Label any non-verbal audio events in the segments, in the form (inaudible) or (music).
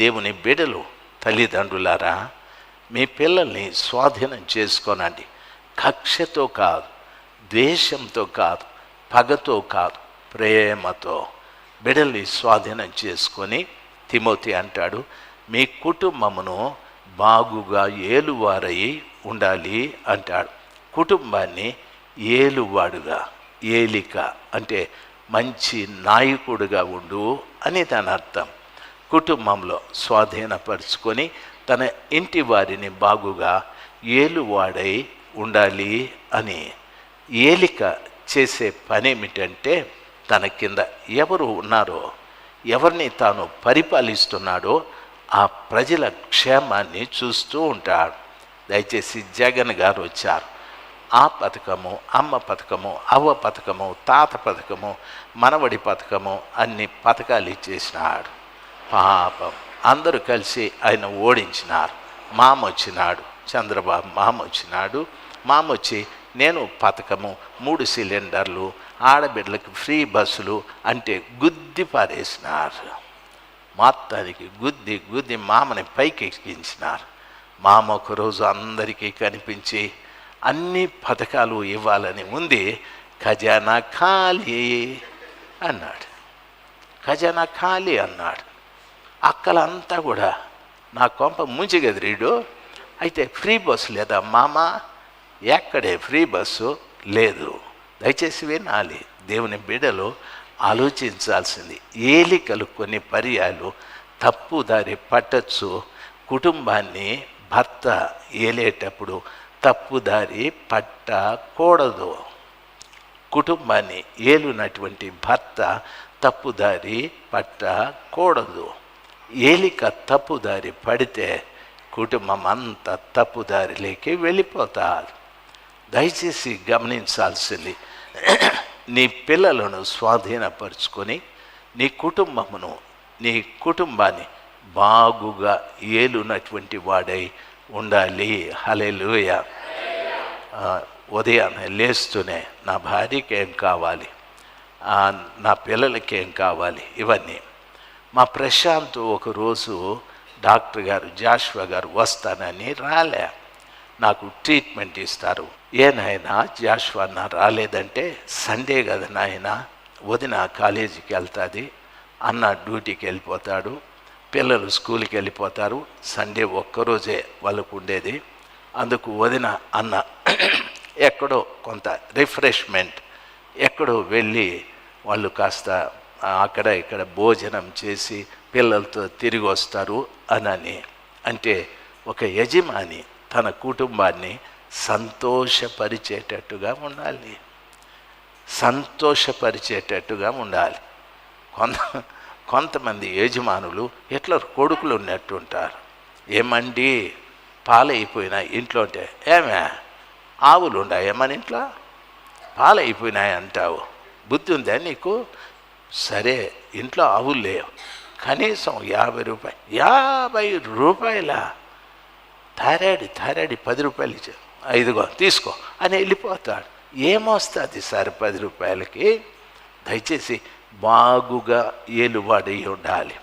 దేవుని బిడలు తల్లిదండ్రులారా మీ పిల్లల్ని స్వాధీనం చేసుకోనండి. కక్షతో కాదు ద్వేషంతో కాదు పగతో కాదు ప్రేమతో బిడల్ని స్వాధీనం చేసుకొని తిమోతి అంటాడు మీ కుటుంబమును బాగుగా ఏలువారై ఉండాలి అంటాడు. కుటుంబాన్ని ఏలువాడుగా ఏలిక అంటే మంచి నాయకుడుగా ఉండు అని దాని అర్థం. కుటుంబంలో స్వాధీనపరుచుకొని తన ఇంటి వారిని బాగుగా ఏలువాడై ఉండాలి అని ఏలిక చేసే పని ఏమిటంటే తన కింద ఎవరు ఉన్నారో ఎవరిని తాను పరిపాలిస్తున్నాడో ఆ ప్రజల క్షేమాన్ని చూస్తూ ఉంటాడు. దయచేసి జగన్ గారు వచ్చారు. ఆ పథకము అమ్మ పథకము అవ్వ పథకము తాత పథకము మనవడి పథకము అన్ని పథకాలు ఇచ్చేసినాడు. పాపం. అందరూ కలిసి ఆయన ఓడించినారు. మామ వచ్చినాడు. చంద్రబాబు మామ వచ్చినాడు. మామ వచ్చి నేను పథకము మూడు సిలిండర్లు ఆడబిడ్డలకు ఫ్రీ బస్సులు అంటే గుద్ది పారేసినారు. మొత్తానికి గుద్ది గుద్ది మామని పైకి ఎక్కించినారు మామ ఒకరోజు అందరికీ కనిపించి అన్ని పథకాలు ఇవ్వాలని ఉంది. ఖజానా ఖాళీ అన్నాడు. ఖజానా ఖాళీ అన్నాడు. అక్కలంతా కూడా నా కొంప ముంచిగదిరీడు అయితే ఫ్రీ బస్సు లేదా మామ? ఎక్కడే ఫ్రీ బస్సు లేదు. దయచేసి వినాలి. దేవుని బిడలు ఆలోచించాల్సింది. ఏలికలు కొన్ని పర్యాలు తప్పుదారి పట్టచ్చు. కుటుంబాన్ని భర్త ఏలేటప్పుడు తప్పుదారి పట్టకూడదు. కుటుంబాన్ని ఏలునటువంటి భర్త తప్పుదారి పట్టకూడదు. ఏలిక తప్పుదారి పడితే కుటుంబం అంతా తప్పుదారిలోకి వెళ్ళిపోతారు. దయచేసి గమనించాల్సింది (clears throat) నీ పిల్లలను స్వాధీనపరుచుకొని నీ కుటుంబమును నీ కుటుంబాన్ని బాగుగా ఏలునటువంటి వాడై ఉండాలి. హలెలుయ ఉదయాన్నే లేస్తూనే నా భార్యకి ఏం కావాలి నా పిల్లలకి ఏం కావాలి? ఇవన్నీ. మా ప్రశాంత్ ఒకరోజు డాక్టర్ గారు జాషువా గారు వస్తానని రాలే. నాకు ట్రీట్మెంట్ ఇస్తారు. ఏ నాయనా జాషువా నా రాలేదంటే సండే కదా నాయన వదిన కాలేజీకి వెళ్తుంది అన్న డ్యూటీకి వెళ్ళిపోతాడు పిల్లలు స్కూల్కి వెళ్ళిపోతారు సండే ఒక్కరోజే వాళ్ళకు ఉండేది. అందుకు వదిన అన్న ఎక్కడో కొంత రిఫ్రెష్మెంట్ ఎక్కడో వెళ్ళి వాళ్ళు కాస్త అక్కడ ఇక్కడ భోజనం చేసి పిల్లలతో తిరిగి వస్తారు అనని. అంటే ఒక యజమాని తన కుటుంబాన్ని సంతోషపరిచేటట్టుగా ఉండాలి. సంతోషపరిచేటట్టుగా ఉండాలి. కొంత కొంతమంది యజమానులు ఎట్లా కొడుకులు ఉన్నట్టుంటారు ఏమండి పాలైపోయినాయి ఇంట్లో అంటే ఏమే ఆవులు ఉండాయా మన ఇంట్లో? పాలైపోయినాయి అంటావు బుద్ధి ఉందా నీకు? సరే ఇంట్లో ఆవులు లేవు. కనీసం యాభై రూపాయలు యాభై రూపాయల? థైరాయిడ్ థైరాయిడ్ పది రూపాయలు ఇచ్చారు. ఐదుగో తీసుకో అని వెళ్ళిపోతాడు. ఏమొస్తుంది సార్ పది రూపాయలకి? దయచేసి బాగుగా ఏలువాడి ఉండాలి.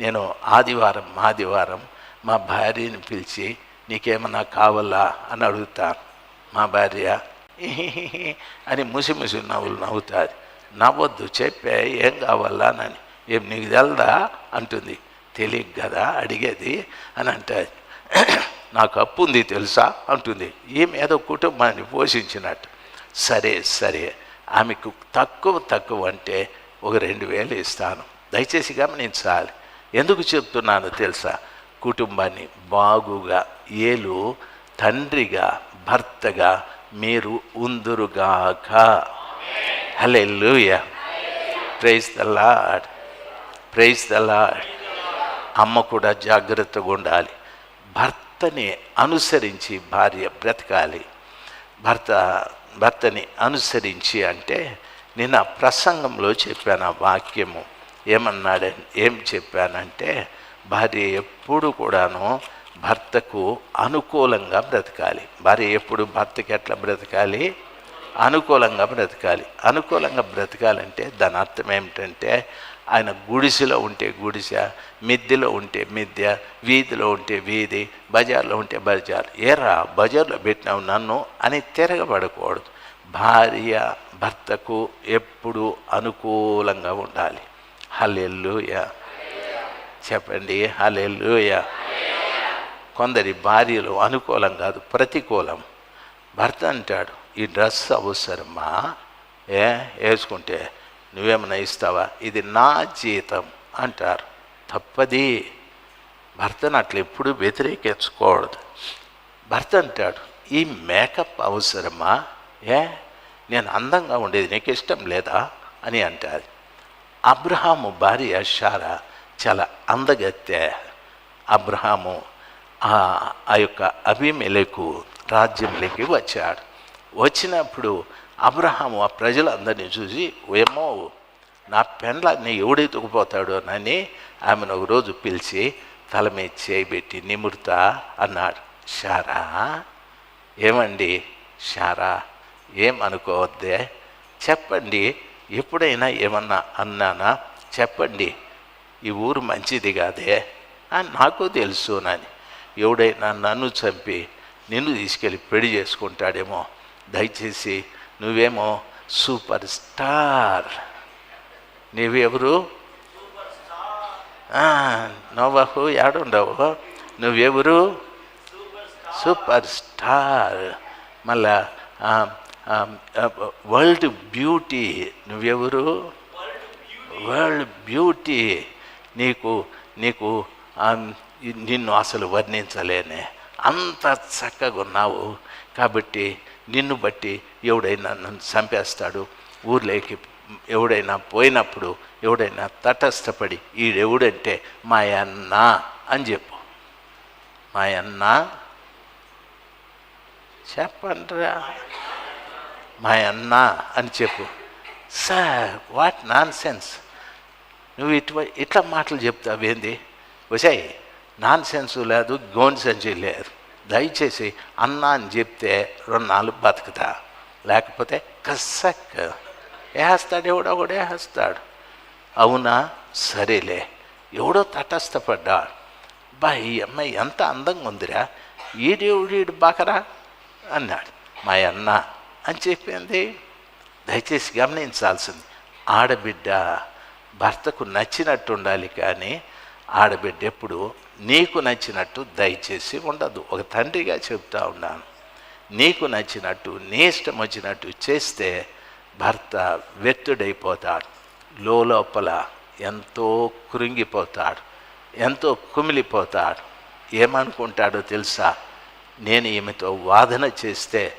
నేను ఆదివారం ఆదివారం మా భార్యని పిలిచి నీకేమన్నా కావాలా అని అడుగుతాను. మా భార్య (laughs) అని ముసి ముసి నవ్వులు నవ్వుతుంది. నవ్వద్దు చెప్పే ఏం కావాలా అని ఏం నీకు తెలదా? అంటుంది. తెలియదు కదా అడిగేది అని అంటే (clears throat) నాకు అప్పు ఉంది తెలుసా? అంటుంది. ఈమె ఏదో కుటుంబాన్ని పోషించినట్టు. సరే సరే ఆమెకు తక్కువ తక్కువ అంటే ఒక రెండు వేలు ఇస్తాను. దయచేసి గమనించాలి. ఎందుకు చెప్తున్నాను తెలుసా? కుటుంబాన్ని బాగుగా ఏలు తండ్రిగా భర్తగా మీరు ఉందురుగాక. Hallelujah praise the Lord praise the Lord అమ్మ కూడా జాగ్రత్తగా ఉండాలి. భర్తని అనుసరించి భార్య బ్రతకాలి. భర్త భర్తని అనుసరించి అంటే నేను ఆ ప్రసంగంలో చెప్పాను ఆ వాక్యము. ఏమన్నాడు ఏం చెప్పానంటే భార్య ఎప్పుడు కూడాను భర్తకు అనుకూలంగా బ్రతకాలి. భార్య ఎప్పుడు భర్తకి ఎట్లా బ్రతకాలి? అనుకూలంగా బ్రతకాలి. అనుకూలంగా బ్రతకాలంటే దాని అర్థం ఏమిటంటే ఆయన గుడిసెలో ఉంటే గుడిసె మిద్దెలో ఉంటే మిద్దె వీధిలో ఉంటే వీధి బజార్లో ఉంటే బజార్. ఏరా బజార్లో పెట్టినావు నన్ను అని తిరగబడకూడదు. భార్య భర్తకు ఎప్పుడు అనుకూలంగా ఉండాలి. హల్లెలూయ. చెప్పండి హల్లెలూయ. కొందరి భార్యలు అనుకూలం కాదు ప్రతికూలం. భర్త అంటాడు ఈ డ్రెస్ అవసరమా? ఏ వేసుకుంటే నువ్వేమైనా ఇస్తావా? ఇది నా జీతం అంటారు. తప్పది. భర్తను అట్లా ఎప్పుడు వ్యతిరేకించకూడదు. భర్త అంటాడు ఈ మేకప్ అవసరమా? ఏ నేను అందంగా ఉండేది నీకు ఇష్టం లేదా? అని అంటారు. అబ్రహాము భార్య షారా చాలా అందగత్తే. అబ్రహాము ఆ ఆ యొక్క అభిమెలకు రాజ్యంలోకి వచ్చాడు. వచ్చినప్పుడు అబ్రహాము ఆ ప్రజలందరినీ చూసి ఏమో నా పెండ్లాన్ని ఎవడెత్తుకుపోతాడో అని ఆమెను ఒక రోజు పిలిచి తల మీద చేయబెట్టి నిమురుతా అన్నాడు. షారా? ఏమండి? షారా? ఏమనుకోవద్దే చెప్పండి. ఎప్పుడైనా ఏమన్నా అన్నానా? చెప్పండి. ఈ ఊరు మంచిది కాదే? అని నాకు తెలుసు నాని. ఎవడైనా నన్ను చంపి నిన్ను తీసుకెళ్ళి పెళ్ళి చేసుకుంటాడేమో దయచేసి నువ్వేమో సూపర్ స్టార్. నువ్వెవరు? నోవహు ఏడుండవు నువ్వెవరు? Super star. మళ్ళా వరల్డ్ బ్యూటీ. నువ్వెవరు? World beauty. నీకు నీకు నిన్ను అసలు వర్ణించలేనే. అంత చక్కగా ఉన్నావు కాబట్టి నిన్ను బట్టి ఎవడైనా నన్ను చంపేస్తాడు. ఊర్లోకి ఎవడైనా పోయినప్పుడు ఎవడైనా తటస్థపడి ఈడెవడంటే మా అన్న అని చెప్పు. మా అన్న? చెప్పండిరా. మా అన్న అని చెప్పు. సార్ వాట్ నాన్ సెన్స్ నువ్వు ఇటు ఇట్లా మాటలు చెప్తావేంది? వచ్చాయి నాన్ సెన్స్ లేదు గోన్ సెన్స్ లేదు. దయచేసి అన్న అని చెప్తే రెండు నాలుగు బతుకుతా. లేకపోతే కసక్ వేస్తాడు ఎవడో కూడా వేస్తాడు అవునా? సరేలే. ఎవడో తటస్థపడ్డాడు బా ఈ అమ్మాయి ఎంత అందంగా ఉందిరా. ఈడేవుడు ఈడు బాకరా? అన్నాడు. మా అన్న అని చెప్పింది. దయచేసి గమనించాల్సింది. ఆడబిడ్డ భర్తకు నచ్చినట్టు ఉండాలి కానీ ఆడబిడ్డ ఎప్పుడు నీకు నచ్చినట్టు దయచేసి ఉండదు. ఒక తండ్రిగా చెప్తా ఉన్నాను. నీకు నచ్చినట్టు నీ ఇష్టం వచ్చినట్టు చేస్తే భర్త వ్యక్తుడైపోతాడు లోపల ఎంతో కృంగిపోతాడు. ఎంతో కుమిలిపోతాడు. ఏమనుకుంటాడో తెలుసా? నేను ఈమెతో వాదన చేస్తే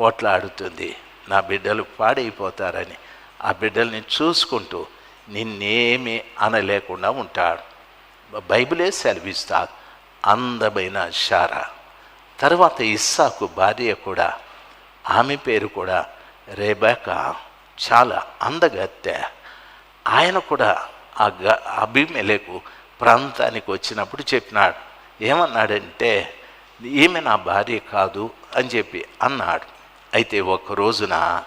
పోట్లాడుతుంది. నా బిడ్డలు పాడైపోతారని. ఆ బిడ్డల్ని చూసుకుంటూ నిన్నేమీ అనలేకుండా ఉంటాడు. బైబిలే సెలవిస్తా అందమైన షారా తర్వాత ఇస్సాకు భార్య కూడా ఆమె పేరు కూడా రేబాక చాలా అందగత్తె. ఆయన కూడా ఆ గ అభిమలేకు ప్రాంతానికి వచ్చినప్పుడు చెప్పినాడు. ఏమన్నాడంటే ఈమె నా భార్య కాదు అని చెప్పి అన్నాడు. అయితే ఒక రోజున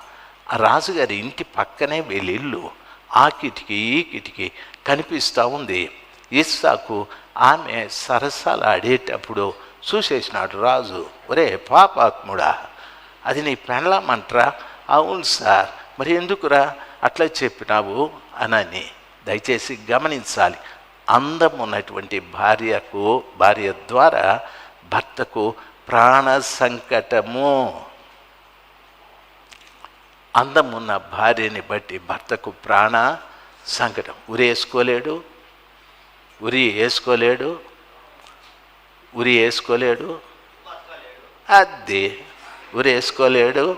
ఆ రాజుగారి ఇంటి పక్కనే వీళ్ళ ఇల్లు ఆ కిటికీ ఈ కిటికీ కనిపిస్తూ ఉంది. ఇస్సాకు ఆమె సరసలాడేటప్పుడు చూసేసినాడు రాజు ఒరే పాపాత్ముడా అది నీ పెండ్లామంటరా అవును సార్ మరి ఎందుకురా అట్లా చెప్పినావు? అనని దయచేసి గమనించాలి. అందం ఉన్నటువంటి భార్యకు భార్య ద్వారా భర్తకు ప్రాణ సంకటము. అందం ఉన్న భార్యని బట్టి భర్తకు ప్రాణ సంకటం. ఉరేసుకోలేడు ఉరి వేసుకోలేడు ఉరి వేసుకోలేడు అది ఉరి వేసుకోలేడు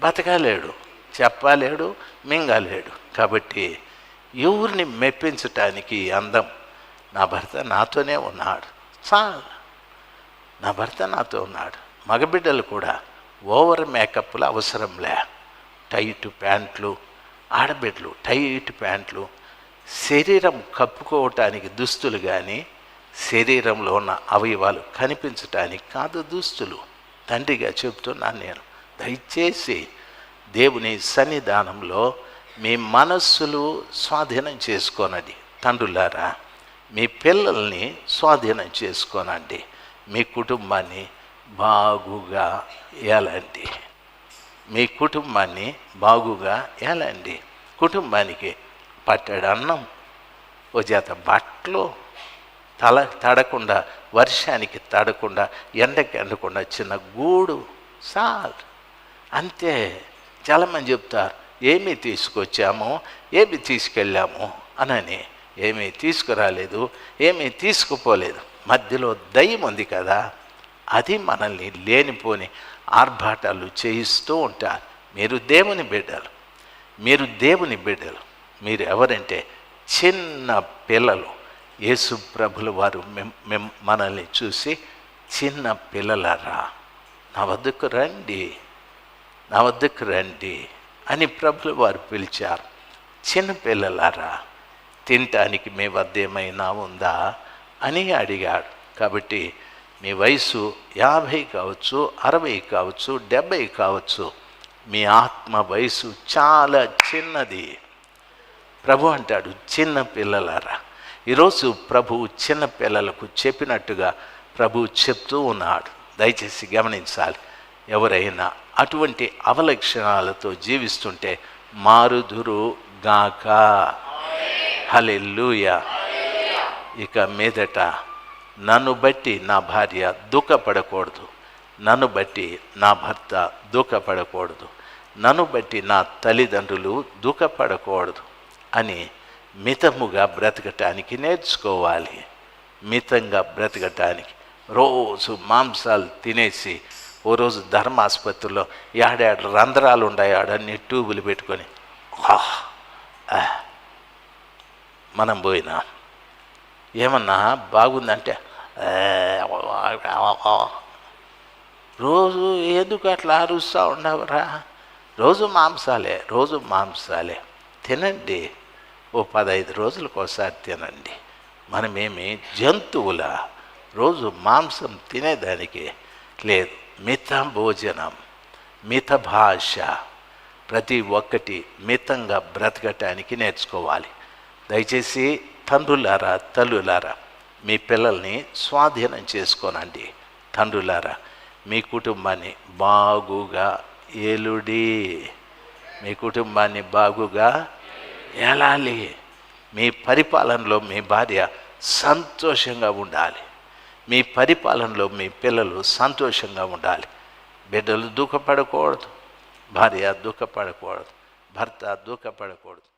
బతకలేడు చెప్పలేడు మింగలేడు. కాబట్టి ఎవరిని మెప్పించటానికి అందం? నా భర్త నాతోనే ఉన్నాడు. చాలు. నా భర్త నాతో ఉన్నాడు. మగబిడ్డలు కూడా ఓవర్ మేకప్లు అవసరంలే టైట్ ప్యాంట్లు ఆడబిడ్డలు టైట్ ప్యాంట్లు శరీరం కప్పుకోవటానికి దుస్తులు కానీ శరీరంలో ఉన్న అవయవాలు కనిపించటానికి కాదు దుస్తులు. తండ్రిగా చెబుతున్నాను నేను దయచేసి దేవుని సన్నిధానంలో మీ మనస్సులు స్వాధీనం చేసుకోనండి. తండ్రులారా మీ పిల్లల్ని స్వాధీనం చేసుకోనండి. మీ కుటుంబాన్ని బాగుగా ఏలండి. మీ కుటుంబాన్ని బాగుగా ఏలండి. కుటుంబానికి పట్టెడు అన్నం ఓ జత బట్టలు తల తడకుండా వర్షానికి తడకుండా ఎండకి ఎండకుండా చిన్న గూడు సాల్. అంతే చాలామంది చెప్తారు. ఏమి తీసుకొచ్చాము? ఏమి తీసుకెళ్ళాము? అనని ఏమీ తీసుకురాలేదు ఏమీ తీసుకుపోలేదు. మధ్యలో దయ్యం ఉంది కదా అది మనల్ని లేనిపోని ఆర్భాటాలు చేయిస్తూ ఉంటారు. మీరు దేవుని బిడ్డలు. మీరు దేవుని బిడ్డలు. మీరు ఎవరంటే చిన్న పిల్లలు. యేసు ప్రభుల వారు మనల్ని చూసి చిన్న పిల్లలరా నా వద్దకు రండి నా వద్దకు రండి అని ప్రభులు వారు పిలిచారు. చిన్న పిల్లలారా తినటానికి మీ వద్ద ఏమైనా ఉందా అని అడిగాడు. కాబట్టి మీ వయసు యాభై కావచ్చు అరవై కావచ్చు డెబ్భై కావచ్చు మీ ఆత్మ వయసు చాలా చిన్నది. ప్రభు అంటాడు చిన్న పిల్లలారా ఈరోజు ప్రభు చిన్న పిల్లలకు చెప్పినట్టుగా ప్రభు చెప్తూ ఉన్నాడు. దయచేసి గమనించాలి ఎవరైనా అటువంటి అవలక్షణాలతో జీవిస్తుంటే మారుదురు గాక. హలెల్లుయ. ఇక మీదట నన్ను బట్టి నా భార్య దుఃఖపడకూడదు నన్ను బట్టి నా భర్త దుఃఖపడకూడదు నన్ను బట్టి నా తల్లిదండ్రులు దుఃఖపడకూడదు అని మితముగా బ్రతకటానికి నేర్చుకోవాలి. మితంగా బ్రతకటానికి రోజు మాంసాలు తినేసి ఓ రోజు ధర్మాసుపత్రిలో ఏడాడు రంధ్రాలు ఉన్నాయి ఆడన్ని ట్యూబులు పెట్టుకొని. మనం పోయినా. ఏమన్నా బాగుందంటే రోజు ఎందుకు అట్లా అరుస్తూ ఉండవురా? రోజు మాంసాలే రోజు మాంసాలే. తినండి. ఓ పదహైదు రోజులకు ఒకసారి తినండి. మనమేమి జంతువుల రోజు మాంసం తినేదానికి లేదు. మిత భోజనం మిత భాష ప్రతి ఒక్కటి మితంగా బ్రతకటానికి నేర్చుకోవాలి. దయచేసి తండ్రులారా తల్లులారా మీ పిల్లల్ని స్వాధీనం చేసుకోనండి. తండ్రులారా మీ కుటుంబాన్ని బాగుగా ఏలుడి. మీ కుటుంబాన్ని బాగుగా ఏలాలి? మీ పరిపాలనలో మీ భార్య సంతోషంగా ఉండాలి. మీ పరిపాలనలో మీ పిల్లలు సంతోషంగా ఉండాలి. బిడ్డలు దుఃఖపడకూడదు భార్య దుఃఖపడకూడదు భర్త దుఃఖపడకూడదు.